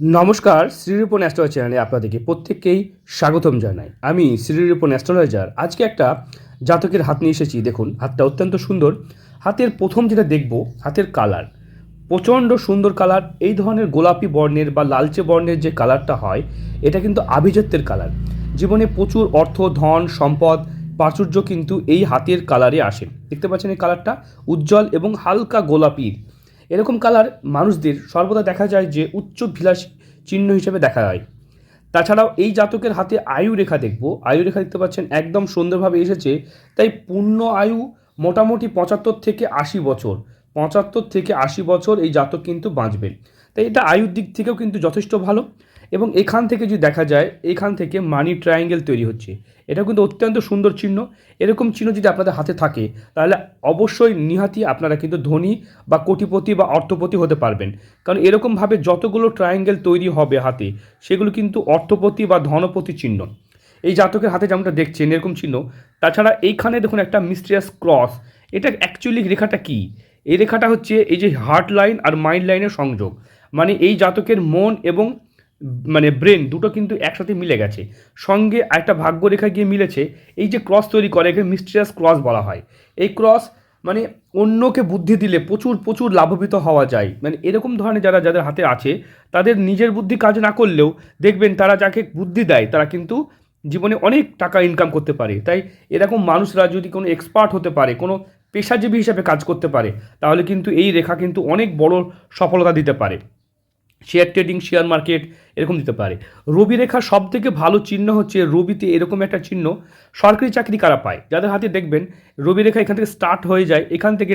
নমস্কার শ্রীরূপন অ্যাস্ট্রো চ্যানেলে আপনাদেরকে প্রত্যেককেই স্বাগতম জানাই। আমি শ্রীরূপন অ্যাস্ট্রোলজার আজকে একটা জাতকের হাত নিয়ে এসেছি। দেখুন, হাতটা অত্যন্ত সুন্দর। হাতের প্রথম যেটা দেখব, হাতের কালার প্রচণ্ড সুন্দর কালার এই ধরনের গোলাপি বর্ণের বা লালচে বর্ণের যে কালারটা হয়, এটা কিন্তু আভিজাত্যের কালার জীবনে প্রচুর অর্থ, ধন, সম্পদ, প্রাচুর্য কিন্তু এই হাতের কালারে আসে। দেখতে পাচ্ছেন এই কালারটা উজ্জ্বল এবং হালকা গোলাপির এরকম কালার মানুষদের সর্বদা দেখা যায় যে উচ্চ ভিলাস চিহ্ন হিসেবে দেখা যায়। তাছাড়াও এই জাতকের হাতে আয়ু রেখা দেখব। আয়ু রেখা দেখতে পাচ্ছেন, একদম সুন্দরভাবে এসেছে। তাই পূর্ণ আয়ু মোটামুটি পঁচাত্তর থেকে আশি বছর, পঁচাত্তর থেকে আশি বছর এই জাতক কিন্তু বাঁচবেন তাই এটা আয়ুর দিক থেকেও কিন্তু যথেষ্ট ভালো এবং এখান থেকে যদি দেখা যায়, এখান থেকে মানি ট্রায়াঙ্গেল তৈরি হচ্ছে। এটা কিন্তু অত্যন্ত সুন্দর চিহ্ন। এরকম চিহ্ন যদি আপনাদের হাতে থাকে, তাহলে অবশ্যই নিহাতি আপনারা কিন্তু ধনী বা কোটিপতি বা অর্থপতি হতে পারবেন। কারণ এরকমভাবে যতগুলো ট্রায়াঙ্গেল তৈরি হবে হাতে, সেগুলো কিন্তু অর্থপতি বা ধনপতি চিহ্ন। এই জাতকের হাতে যেমনটা দেখছেন, এরকম চিহ্ন। তাছাড়া এইখানে দেখুন একটা মিস্ট্রিয়াস ক্রস এটা অ্যাকচুয়ালি রেখাটা কি? এই রেখাটা হচ্ছে এই যে হার্ট লাইন আর মাইন্ড লাইনের সংযোগ। মানে এই জাতকের মন এবং মানে ব্রেন দুটো কিন্তু একসাথে মিলে গেছে। সঙ্গে একটা ভাগ্যরেখা গিয়ে মিলেছে, এই যে ক্রস তৈরি করে, একে মিস্ট্রিয়াস ক্রস বলা হয়। এই ক্রস মানে অন্যকে বুদ্ধি দিলে প্রচুর প্রচুর লাভবিত হওয়া যায়। মানে এরকম ধরনের যারা, যাদের হাতে আছে, তাদের নিজের বুদ্ধি কাজ না করলেও দেখবেন তারা যাকে বুদ্ধি দেয়, তারা কিন্তু জীবনে অনেক টাকা ইনকাম করতে পারে। তাই এরকম মানুষরা যদি কোনো এক্সপার্ট হতে পারে, কোনো পেশাজীবী হিসাবে কাজ করতে পারে, তাহলে কিন্তু এই রেখা কিন্তু অনেক বড় সফলতা দিতে পারে। শেয়ার ট্রেডিং, শেয়ার মার্কেট এরকম দিতে পারে। রবি রেখা সব থেকে ভালো চিহ্ন হচ্ছে রবিতে এরকম একটা চিহ্ন, সরকারি চাকরি কারা পায়? যাদের হাতে দেখবেন রবি রেখা এখান থেকে স্টার্ট হয়ে যায়, এখান থেকে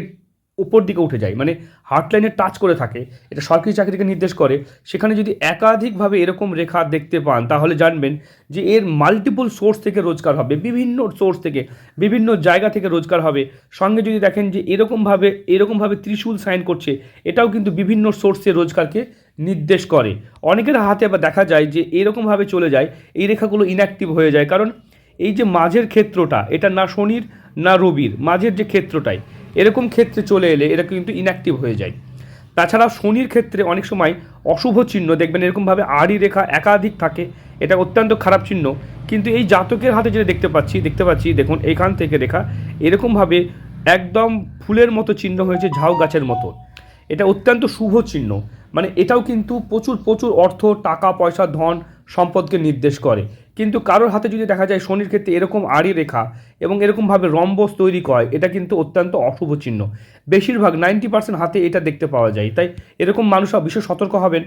উপর দিকে উঠে যায় মানে হার্টলাইনে টাচ করে থাকে, এটা সরকারি চাকরিকে নির্দেশ করে। সেখানে যদি একাধিকভাবে এরকম রেখা দেখতে পান, তাহলে জানবেন যে এর মাল্টিপল সোর্স থেকে রোজগার হবে, বিভিন্ন সোর্স থেকে, বিভিন্ন জায়গা থেকে রোজগার হবে। সঙ্গে যদি দেখেন যে এরকমভাবে এরকমভাবে ত্রিশূল সাইন করছে, এটাও কিন্তু বিভিন্ন সোর্সে রোজগারকে নির্দেশ করে। অনেকের হাতে আবার দেখা যায় যে এরকমভাবে চলে যায়, এই রেখাগুলো ইনঅ্যাক্টিভ হয়ে যায়। কারণ এই যে মাঝের ক্ষেত্রটা, এটা না শনির, না রবির, মাঝের যে ক্ষেত্রটাই, এরকম ক্ষেত্রে চলে এলে এটা কিন্তু ইনঅ্যাক্টিভ হয়ে যায়। তাছাড়া শনির ক্ষেত্রে অনেক সময় অশুভ চিহ্ন, দেখবেন এরকমভাবে আড়ি রেখা একাধিক থাকে, এটা অত্যন্ত খারাপ চিহ্ন। কিন্তু এই জাতকের হাতে যেটা দেখতে পাচ্ছি দেখতে পাচ্ছি, দেখুন, এখান থেকে রেখা, এরকমভাবে একদম ফুলের মতো চিহ্ন হয়েছে ঝাউ গাছের মতো। এটা অত্যন্ত শুভ চিহ্ন। মানে এটাও কিন্তু প্রচুর প্রচুর অর্থ, টাকা, পয়সা, ধন সম্পদকে নির্দেশ করে। কিন্তু কারোর হাতে যদি দেখা যায় শনির ক্ষেত্রে এরকম আড়ি রেখা এবং এরকমভাবে রম্বস তৈরি করে এটা কিন্তু অত্যন্ত অশুভ চিহ্ন। বেশিরভাগ নাইনটি পার্সেন্ট হাতে এটা দেখতে পাওয়া যায়। তাই এরকম মানুষরা বিশেষ সতর্ক হবেন।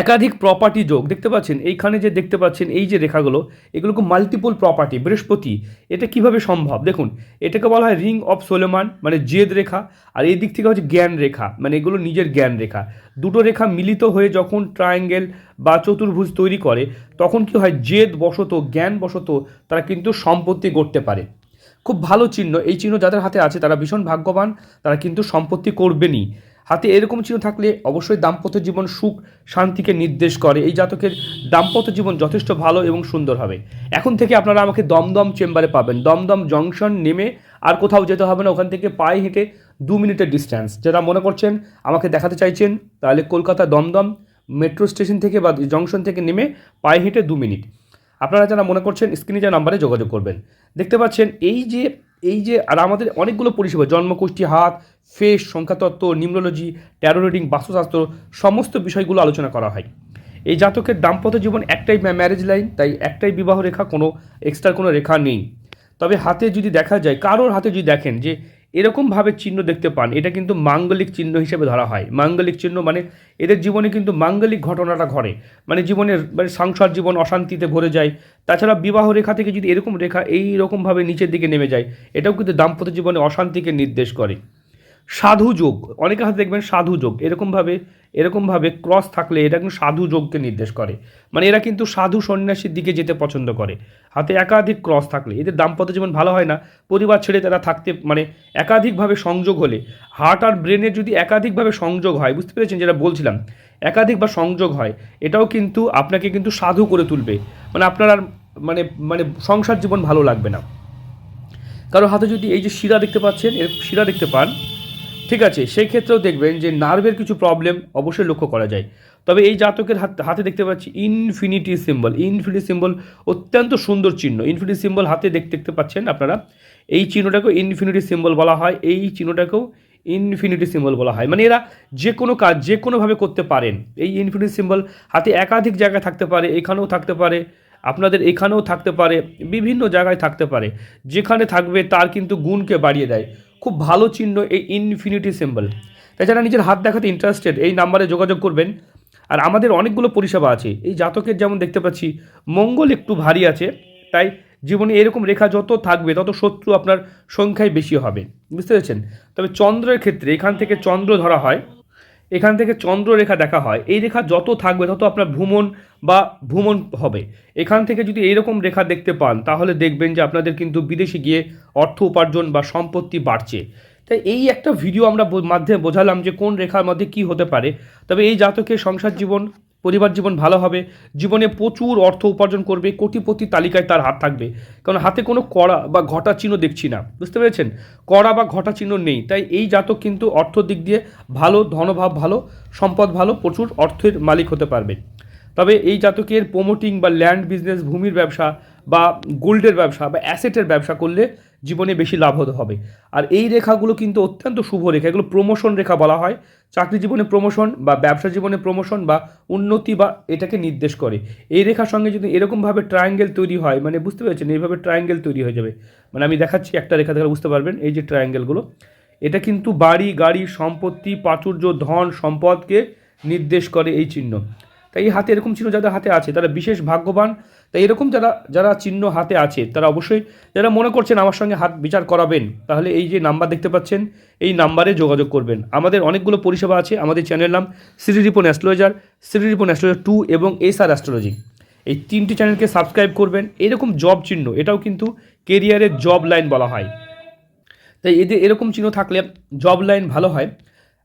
একাধিক প্রপার্টি যোগ, দেখতে পাচ্ছেন? এইখানে যে দেখতে পাচ্ছেন, এই যে রেখাগুলো এগুলোকে মাল্টিপল প্রপার্টি বৃহস্পতি। এটা কীভাবে সম্ভব? দেখুন, এটাকে বলা হয় রিং অফ সোলেমান মানে জেদ রেখা, আর এই দিক থেকে হচ্ছে জ্ঞান রেখা মানে এগুলো নিজের জ্ঞান রেখা। দুটো রেখা মিলিত হয়ে যখন ট্রায়াঙ্গেল বা চতুর্ভুজ তৈরি করে, তখন কি হয়? জেদ বশত, জ্ঞান বশত, তারা কিন্তু সম্পত্তি গড়তে পারে। খুব ভালো চিহ্ন। এই চিহ্ন যাদের হাতে আছে, তারা ভীষণ ভাগ্যবান, তারা কিন্তু সম্পত্তি করবেনই। হাতে এরকম চিহ্ন থাকলে অবশ্যই দাম্পত্য জীবন সুখ শান্তিকে নির্দেশ করে। এই জাতকের দাম্পত্য জীবন যথেষ্ট ভালো এবং সুন্দর হবে। এখন থেকে আপনারা আমাকে দমদম চেম্বারে পাবেন। দমদম জংশন নেমে আর কোথাও যেতে হবে না। ওখান থেকে পায়ে হেঁটে দু মিনিটের ডিস্ট্যান্স যারা মনে করছেন আমাকে দেখাতে চাইছেন, তাহলে কলকাতা দমদম মেট্রো স্টেশন থেকে বা জংশন থেকে নেমে পায়ে হেঁটে দু মিনিট। আপনারা যারা মনে করছেন স্ক্রিনে যে নাম্বারে যোগাযোগ করবেন। দেখতে পাচ্ছেন, এই যে এই যে, আর আমাদের অনেকগুলো পরিষেবা জন্মকোষ্ঠী হাত, ফেস, সংখ্যাতত্ত্ব, নিউমোলজি ট্যারো রিডিং বাস্তুশাস্ত্র, সমস্ত বিষয়গুলো আলোচনা করা হয়। এই জাতকের দাম্পত্য জীবন একটাই ম্যারেজ লাইন তাই একটাই বিবাহ রেখা কোনো এক্সট্রা কোনো রেখা নেই। তবে হাতে যদি দেখা যায়, কারোর হাতে যদি দেখেন যে এরকমভাবে চিহ্ন দেখতে পান। এটা কিন্তু মাঙ্গলিক চিহ্ন হিসেবে ধরা হয়। মাঙ্গলিক চিহ্ন মানে এদের জীবনে কিন্তু মাঙ্গলিক ঘটনাটা ঘটে। মানে জীবনের মানে সংসার জীবন অশান্তিতে ভরে যায়। তাছাড়া বিবাহ রেখা থেকে যদি এরকম রেখা এই রকমভাবে নিচের দিকে নেমে যায়, এটাও কিন্তু দাম্পত্য জীবনে অশান্তিকে নির্দেশ করে। সাধু যোগ। অনেকে হাতে দেখবেন সাধু যোগ। এরকমভাবে এরকমভাবে ক্রস থাকলে এটা কিন্তু সাধু যোগকে নির্দেশ করে। মানে এরা কিন্তু সাধু সন্ন্যাসীর দিকে যেতে পছন্দ করে। হাতে একাধিক ক্রস থাকলে, এদের দাম্পত্য জীবন ভালো হয় না। পরিবার ছেড়ে তারা থাকতে মানে একাধিকভাবে সংযোগ হলে হার্ট আর ব্রেনের যদি একাধিকভাবে সংযোগ হয়, বুঝতে পেরেছেন যেটা বলছিলাম? একাধিক বা সংযোগ হয়, এটাও কিন্তু আপনাকে কিন্তু সাধু করে তুলবে। মানে আপনার আর মানে মানে সংসার জীবন ভালো লাগবে না। কারও হাতে যদি এই যে শিরা দেখতে পাচ্ছেন, এর শিরা দেখতে পান। ঠিক আছে সেই ক্ষেত্রেও দেখবেন যে নার্ভের কিছু প্রবলেম অবশ্যই লক্ষ্য করা যায়। তবে এই জাতকের হাত, হাতে দেখতে পাচ্ছি ইনফিনিটি সিম্বল ইনফিনিটি সিম্বল অত্যন্ত সুন্দর চিহ্ন। ইনফিনিটি সিম্বল হাতে দেখতে দেখতে পাচ্ছেন আপনারা? এই চিহ্নটাকেও ইনফিনিটি সিম্বল বলা হয়, এই চিহ্নটাকেও ইনফিনিটি সিম্বল বলা হয়। মানে এরা যে কোনো কাজ, যে কোনোভাবে করতে পারেন। এই ইনফিনিটি সিম্বল হাতে একাধিক জায়গায় থাকতে পারে, এখানেও থাকতে পারে, আপনাদের এখানেও থাকতে পারে, বিভিন্ন জায়গায় থাকতে পারে। যেখানে থাকবে তার কিন্তু গুণকে বাড়িয়ে দেয়। খুব ভালো চিহ্ন এই ইনফিনিটি সিম্বল তাই যারা নিজের হাত দেখাতে ইন্টারেস্টেড এই নাম্বারে যোগাযোগ করবেন। আর আমাদের অনেকগুলো পরিষেবা আছে। এই জাতকের যেমন দেখতে পাচ্ছি, মঙ্গল একটু ভারী আছে, তাই জীবনে এরকম রেখা যত থাকবে, তত শত্রু আপনার সংখ্যায় বেশি হবে। বুঝতে পেরেছেন? তবে চন্দ্রের ক্ষেত্রে, এখান থেকে চন্দ্র ধরা হয় এখান থেকে চন্দ্ররেখা দেখা হয়। এই রেখা যত থাকবে, তত আপনার ভ্রমণ বা ভ্রমণ হবে। এখান থেকে যদি এইরকম রেখা দেখতে পান, তাহলে দেখবেন যে আপনাদের কিন্তু বিদেশে গিয়ে অর্থ উপার্জন বা সম্পত্তি বাড়ছে। তাই এই একটা ভিডিও আমরা মাধ্যমে বোঝালাম যে কোন রেখার মধ্যে কি হতে পারে। তবে এই জাতকের সংসার জীবন পরিবার জীবন ভালো হবে, জীবনে প্রচুর অর্থ উপার্জন করবে, কোটিপতি তালিকায় তার হাত থাকবে। কারণ হাতে কোনো কড়া বা ঘটা চিহ্ন দেখছি না, বুঝতে পেরেছেন? কড়া বা ঘটা চিহ্ন নেই, তাই এই জাতক কিন্তু অর্থ দিক দিয়ে ভালো, ধনভাব ভালো, সম্পদ ভালো, প্রচুর অর্থের মালিক হতে পারবে। তবে এই জাতকের প্রমোটিং বা ল্যান্ড বিজনেস ভূমির ব্যবসা বা গোল্ডের ব্যবসা বা অ্যাসেটের ব্যবসা করলে জীবনে বেশি লাভ হতে হবে। আর এই রেখাগুলো কিন্তু অত্যন্ত শুভ রেখা। এগুলো প্রমোশন রেখা বলা হয়। চাকরি জীবনে প্রমোশন বা ব্যবসা জীবনে প্রমোশন বা উন্নতি বা এটাকে নির্দেশ করে। এই রেখার সঙ্গে যদি এরকমভাবে ট্রায়াঙ্গেল তৈরি হয় মানে বুঝতে পেরেছেন? এইভাবে ট্রায়াঙ্গেল তৈরি হয়ে যাবে। মানে আমি দেখাচ্ছি একটা রেখা দেখে বুঝতে পারবেন। এই যে ট্রায়াঙ্গেলগুলো এটা কিন্তু বাড়ি, গাড়ি, সম্পত্তি, প্রাচুর্য, ধন, সম্পদকে নির্দেশ করে এই চিহ্ন। তাই এই হাতে এরকম চিহ্ন যাদের হাতে আছে, তারা বিশেষ ভাগ্যবান। তাই এরকম যারা যারা চিহ্ন হাতে আছে, তারা অবশ্যই, যারা মনে করছেন আমার সঙ্গে হাত বিচার করাবেন, তাহলে এই যে নাম্বার দেখতে পাচ্ছেন, এই নাম্বারে যোগাযোগ করবেন। আমাদের অনেকগুলো পরিষেবা আছে, আমাদের চ্যানেল নাম Shri Ripon astrologer Shri Ripon astrologer two এবং এস আর অ্যাস্ট্রোলজি। এই তিনটি চ্যানেলকে সাবস্ক্রাইব করবেন, এরকম জব চিহ্ন, এটাও কিন্তু কেরিয়ারের জব লাইন বলা হয়। তাই এদের এরকম চিহ্ন থাকলে জব লাইন ভালো হয়।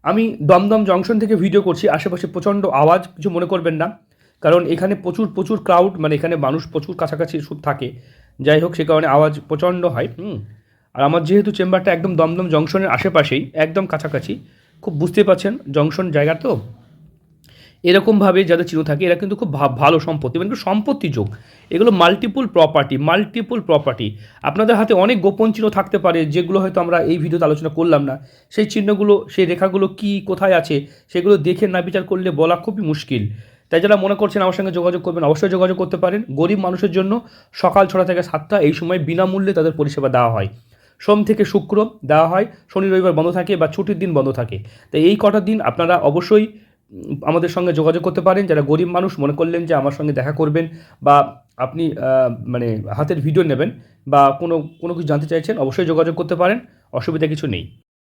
আমি দমদম জংশন থেকে ভিডিও করছি, আশেপাশে প্রচণ্ড আওয়াজ, কিছু মনে করবেন না। কারণ এখানে প্রচুর প্রচুর ক্রাউড মানে এখানে মানুষ প্রচুর কাছাকাছি থাকে। যাই হোক, সে কারণে আওয়াজ প্রচণ্ড হয়, হুম। আর আমার যেহেতু চেম্বারটা একদম দমদম জংশনের আশেপাশেই, একদম কাছাকাছি, খুব বুঝতে পারছেন জংশন জায়গা তো? এরকমভাবে যাদের চিহ্ন থাকে, এরা কিন্তু খুব ভালো সম্পত্তি মানে সম্পত্তি যোগ। এগুলো মাল্টিপুল প্রপার্টি মাল্টিপুল প্রপার্টি আপনাদের হাতে অনেক গোপন চিহ্ন থাকতে পারে, যেগুলো হয়তো আমরা এই ভিডিওতে আলোচনা করলাম না। সেই চিহ্নগুলো, সেই রেখাগুলো কি, কোথায় আছে, সেগুলো দেখে না বিচার করলে বলা খুবই মুশকিল। তাই যারা মনে করছেন আমার সঙ্গে যোগাযোগ করবেন, অবশ্যই যোগাযোগ করতে পারেন। গরিব মানুষের জন্য সকাল ছটা থেকে সাতটা, এই সময় বিনামূল্যে তাদের পরিষেবা দেওয়া হয়। সোম থেকে শুক্র দেওয়া হয়, শনি রবিবার বন্ধ থাকে বা ছুটির দিন বন্ধ থাকে। তাই এই কটা দিন আপনারা অবশ্যই আমাদের সঙ্গে যোগাযোগ করতে পারেন। যারা গরিব মানুষ মনে করলেন যে আমার সঙ্গে দেখা করবেন বা আপনি মানে হাতের ভিডিও নেবেন বা কোনো কোনো কিছু জানতে চাইছেন, অবশ্যই যোগাযোগ করতে পারেন। অসুবিধা কিছু নেই।